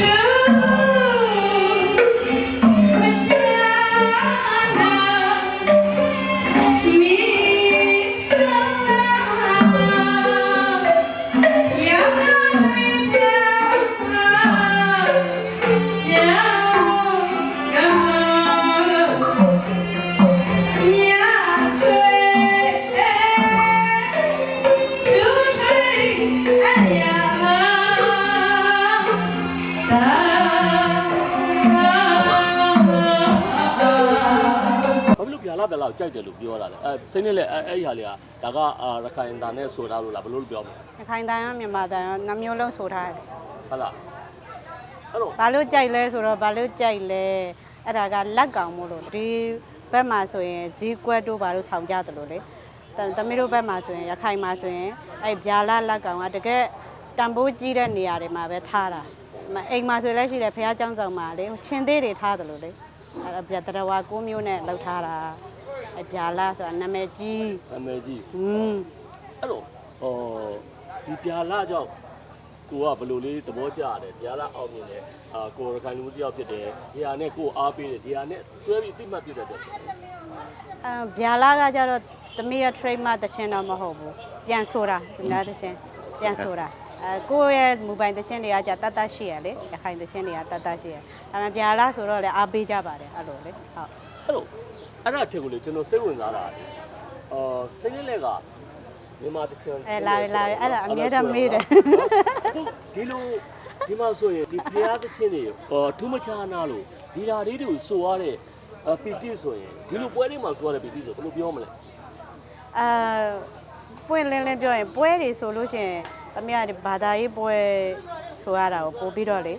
ဘာ ဖြစ်လို့ဗျာလာဗျာလာကိုကြိုက်တယ်လို့ပြောတာလဲအဲစိတ်နဲ့လည်းအဲအဲ့ဒီဟာလေးကဒါကအာရခိုင်တန်နဲ့ဆိုတာလို့လားဘယ်လိုလုပ်ပြောမလဲရခိုင်တိုင်းရောမြန်မာတိုင်းရောနှမျိုးလုံးဆိုထားတယ်ဟုတ်လားအဲ့တော့ဘာလို့ကြိုက်လဲဆိုတော့ဘာလို့ကြိုက်လဲအဲ့ဒါကလက်ကောင်မို့လို့ဒီဘက်မှာဆိုရင်ဇီးကွက်တို့ဘာလို့ဆောင်ကြတယ်လို့လေတသမီးတို့ဘက်မှာဆိုရင်ရခိုင်မှာဆိုရင်အဲ့ဗျာလာလက်ကောင်ကတကယ်တန်ဖိုးကြီးတဲ့နေရာတွေမှာပဲထားတာမ အိမ်မှာဆိုလည်းရှိတယ်ဖះเจ้าဆောင်မှာလေချင်းသေးတွေထားတယ်လို့လေအဲ့ဒါဗျာတရဝါကိုမျိုးနဲ့လောက်ထားတာအဲ့ဗျာလာဆိုတာနာမည်ကြီး အမေကြီး ဟွန်း အဲ့တော့ဟောဒီဗျာလာကြောင့်ကိုကဘယ်လိုလေးသဘောကျရတယ်ဗျာလာအောင်မြင်တယ်အာကိုရခိုင်လူမျိုးတစ်ယောက်ဖြစ်တယ်ဒီဟာနဲ့ကိုအားပေးတယ်ဒီဟာနဲ့တွဲပြီးတိမှတ်ပြတဲ့အတွက် အဲဗျာလာကကြတော့သမီးရဲ့ trademark တခြင်းတော့မဟုတ်ဘူးပြန်ဆိုတာဒီလားတခြင်းပြန်ဆိုတာ အဲကိုယ့်ရဲ့မူပိုင်တခြင်းတွေကじゃတတ်တတ်ရှိရလေရခိုင်တခြင်းတွေကတတ်တတ်ရှိရဒါပေမဲ့ဗျာလာဆိုတော့လေအားပေးကြပါတယ်အဲ့လိုလေဟုတ်အဲ့တော့အဲ့ဒါထက်ကိုလေကျွန်တော်စိတ်ဝင်စားတာအာစိတ်နဲ့လည်းကမြန်မာတစ်ချင်အဲလာပြီလာပြီအဲ့ဒါအမြဲတမ်းမေးတယ်ဒီလိုဒီမှာဆိုရင်ဒီဖျားသချင်းတွေဟောထူးမချာနာလို့ဒီဓာလေးတွေကိုဆိုရတဲ့အပီတိဆိုရင်ဒီလိုပွဲလေးမှာဆိုရတဲ့ပီတိဆိုဘယ်လိုပြောမလဲအဲပွင့်လင်းလင်းပြောရင်ပွဲတွေဆိုလို့ရှိရင် သမီးကဒီဘာသာရေးပွဲဆိုရတာကိုပို့ပြီးတော့လေ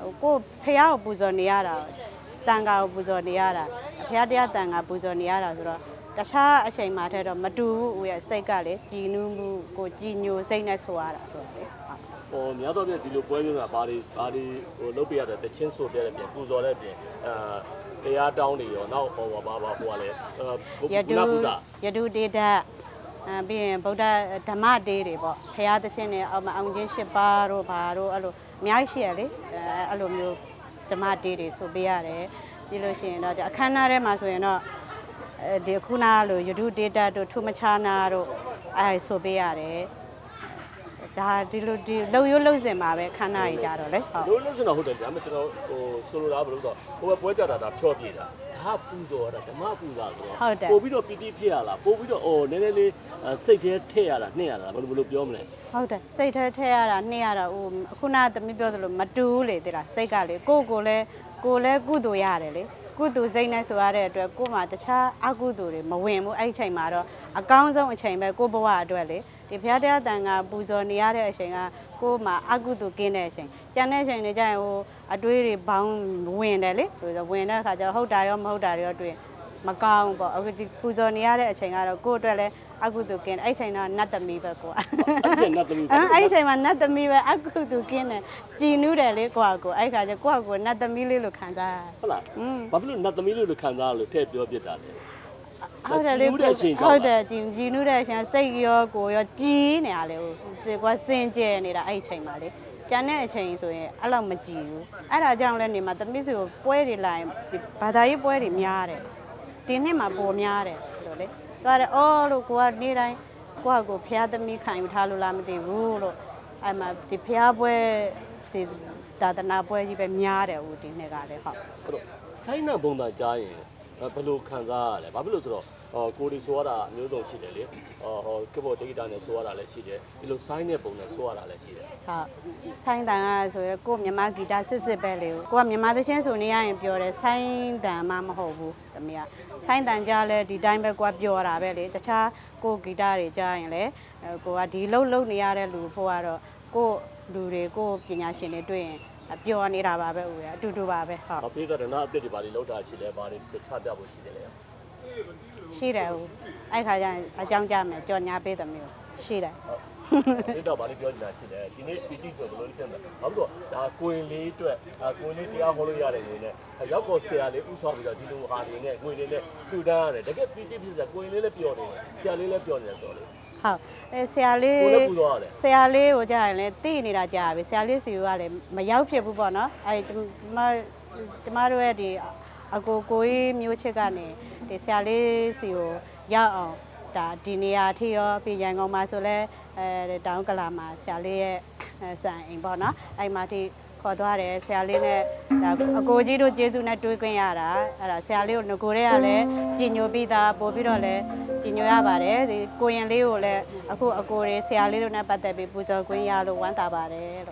ဟိုကိုဖះကိုပူဇော်နေရတာတန်ခါကိုပူဇော်နေရတာဖះတရားတန်ခါပူဇော်နေရတာဆိုတော့တခြားအချိန်မှထက်တော့မတူဘူးဦးရဲ့စိတ်ကလေကြည်နူးမှုကိုကြည်ညိုစိတ်နဲ့ဆိုရတာဆိုတော့လေဟုတ်ဟောများတော့ပြဒီလိုပွဲမျိုးကဘာတွေဘာတွေဟိုလုပ်ပြရတဲ့တချင်းဆိုပြတဲ့ပြင်ပူဇော်တဲ့ပြင်အာတရားတောင်းတွေရောနောက်ဟောဘာဘာဟိုကလည်းဘုယရားတုပူဇာယတုတေဒ အဲပြီးရင်ဗုဒ္ဓဓမ္မတေးတွေပေါ့ဖရာသချင်းတွေအောင်အောင်ချင်း၈ပါးတို့ဘာတို့အဲ့လိုအများကြီးရှိရလေအဲအဲ့လိုမျိုးဓမ္မတေးတွေဆိုပေးရတယ်ပြီးလို့ရှိရင်တော့အခမ်းအနားထဲမှာဆိုရင်တော့အဲဒီခုနလိုယတုတေဒတို့ထုမချာနာတို့အဲဆိုပေးရတယ် ဒါဒီလိုဒီလှုပ်ရွလှုပ်စင်မှာပဲခန္ဓာကြီးကြတော့လေဟုတ်လို့လို့ဆိုတော့ဟုတ်တယ်ဒါပေမဲ့ကျွန်တော်ဟိုဆိုလိုတာဘယ်လိုဆိုတော့ဟိုကပွဲကြတာဒါဖြောပြတာဒါပူဇော်တာဓမ္မပူဇာဆိုတော့ဟုတ်တယ်ပို့ပြီးတော့ပီတိဖြစ်ရလားပို့ပြီးတော့အော်နည်းနည်းလေးစိတ်ထဲထည့်ရတာနှိမ့်ရတာဘယ်လိုဘယ်လိုပြောမလဲဟုတ်တယ်စိတ်ထဲထည့်ရတာနှိမ့်ရတာဟိုခုနကသမီးပြောသလိုမတူဘူးလေတဲ့လားစိတ်ကလေကိုယ့်ကိုယ်လည်းကိုယ်လည်းကုသိုလ်ရတယ်လေ ကုသိုလ်စိတ်နဲ့ဆိုရတဲ့အတွက်ကိုယ်မှာတခြားအကုသိုလ်တွေမဝင်ဘူးအဲ့ဒီအချိန်မှာတော့အကောင်းဆုံးအချိန်ပဲကိုယ့်ဘဝအတွက်လေဒီဘုရားတရားတန်ခါပူဇော်နေရတဲ့အချိန်ကကိုယ်မှာအကုသိုလ်ကင်းတဲ့အချိန်ကျန်တဲ့အချိန်တွေကျရင်ဟိုအတွေးတွေဘောင်းဝင်တယ်လေဆိုတော့ဝင်တဲ့အခါကျတော့ဟုတ်တာရောမဟုတ်တာရောတွေ့မကောင်းဘူးပေါ့အခုဒီပူဇော်နေရတဲ့အချိန်ကတော့ကိုယ့်အတွက်လည်း အကုသိုလ်ကင်းအဲ့ဒီအချိန်တော့နတ်သမီးပဲကိုယ်ကအဲ့ဒီနတ်သမီးအဲ့အဲ့ဒီအချိန်မှာနတ်သမီးပဲအကုသူကင်းတယ်ကြည်နူးတယ်လေကိုယ့်အကိုအဲ့ခါကျကိုယ့်အကိုနတ်သမီးလေးလို့ခံစားရဟုတ်လားอืมဘာဖြစ်လို့နတ်သမီးလို့ခံစားရလို့ထည့်ပြောပြတာလဲဟုတ်တယ်လေကြည်နူးတဲ့အချိန်ကြောင့်ဟုတ်တယ်ကြည်ကြည်နူးတဲ့အချိန်စိတ်ရောကိုယ်ရောကြည်နေရလေဟိုစေကွာစင်ကြယ်နေတာအဲ့ဒီအချိန်မှာလေကျန်တဲ့အချိန်ဆိုရင်အဲ့လောက်မကြည်ဘူးအဲ့ဒါကြောင့်လဲနေမှာသမီးစီကိုပွဲတွေလာရင်ဒီဘာသာရေးပွဲတွေများတယ်ဒီနှစ်မှာပိုများတယ်လို့လေ သွားတယ်အော်လို့ကိုကနေ့တိုင်းကိုကကိုဖျားသမီးခံယူထားလို့လားမသိဘူးလို့အဲ့မှာဒီဖျားပွဲဒီသာသနာပွဲကြီးပဲများတယ်ဟိုဒီနှစ်ကလည်းဟုတ်အဲ့တော့ဆိုင်းနံပုံသားကြားရင် ဘယ်လိုခံစားရလဲဘာဖြစ်လို့ဆိုတော့ဟောကိုဒီဆိုရတာအမျိုးစုံရှိတယ်လေဟောဟောကဘောတေဂီတာနဲ့ဆိုရတာလည်းရှိတယ်ဒီလိုဆိုင်းတဲ့ပုံနဲ့ဆိုရတာလည်းရှိတယ်ဟုတ်ဆိုင်းတန်ကဆိုရကိုမြန်မာဂီတစစ်စစ်ပဲလေကိုကမြန်မာသချင်းဆိုနေရရင်ပြောတယ်ဆိုင်းတန်မှမဟုတ်ဘူးသမီးကဆိုင်းတန်ကြားလဲဒီတိုင်းပဲကိုကပြောတာပဲလေတခြားကိုဂီတတွေကြားရင်လဲကိုကဒီလှုပ်လှုပ်နေရတဲ့လူဖို့ကတော့ကိုလူတွေကိုပညာရှင်တွေတွေ့ရင် ပျော်နေတာပါပဲဦးရအတူတူပါပဲဟုတ်။အပိသဒနာအစ်စ်တွေဘာတွေလောက်တာရှိလဲဘာတွေချပြဖို့ရှိတယ်လဲရှိတယ်ဦးအဲ့ခါကျရင်အကြောင်းကြမယ်ကြော်ညာပေးတယ်မျိုးရှိတယ်။ဒီတော့ဘာတွေပြောနေတာရှိလဲ။ဒီနေ့ PT ဆိုဘယ်လိုလဲဖြစ်မလဲ။ဘာလို့ဒါကိုရင်လေးအတွက်ဒါကိုရင်လေးတရားဟောလို့ရတယ်နေနဲ့ရောက်ပေါ်ဆရာလေးဥဆောင်ပြီးတော့ဒီလိုဟာတွေနဲ့ငွေတွေနဲ့ထူတန်းရတယ်။တကယ် PT ဖြစ်စရာကိုရင်လေးလည်းပြောနေတယ်။ဆရာလေးလည်းပြောနေတယ်ဆိုတော့လေ ဟဟုတ်အဲဆရာလေးကိုလည်းပူသွားရတယ်ဆရာလေးကိုကြာရင်လည်းသိနေတာကြာပြီဆရာလေးစီကလည်းမရောက်ဖြစ်ဘူးပေါ့နော်အဲကျမကျမတို့ရဲ့ဒီအကိုကိုကြီးမျိုးချစ်ကနေဒီဆရာလေးစီကိုရောက်အောင်ဒါဒီနေရာအထိရောပြည်ရန်ကုန်မှာဆိုလဲအဲတောင်ကလာမှာဆရာလေးရဲ့အဲစံအိမ်ပေါ့နော်အဲ့မှာထိ ခေါ်သွားတယ်ဆရာလေးနဲ့ဒါအကိုကြီးတို့ကျေးဇူးနဲ့တွေးခွင့်ရတာအဲ့ဒါဆရာလေးကိုငကိုရဲကလည်းကြည်ညိုပြီးသားပို့ပြီးတော့လည်းကြည်ညိုရပါတယ်ဒီကိုရင်လေးကိုလည်းအခုအကိုတွေဆရာလေးတို့နဲ့ပတ်သက်ပြီးပူဇော်ခွင့်ရလို့ဝမ်းသာပါတယ်လို့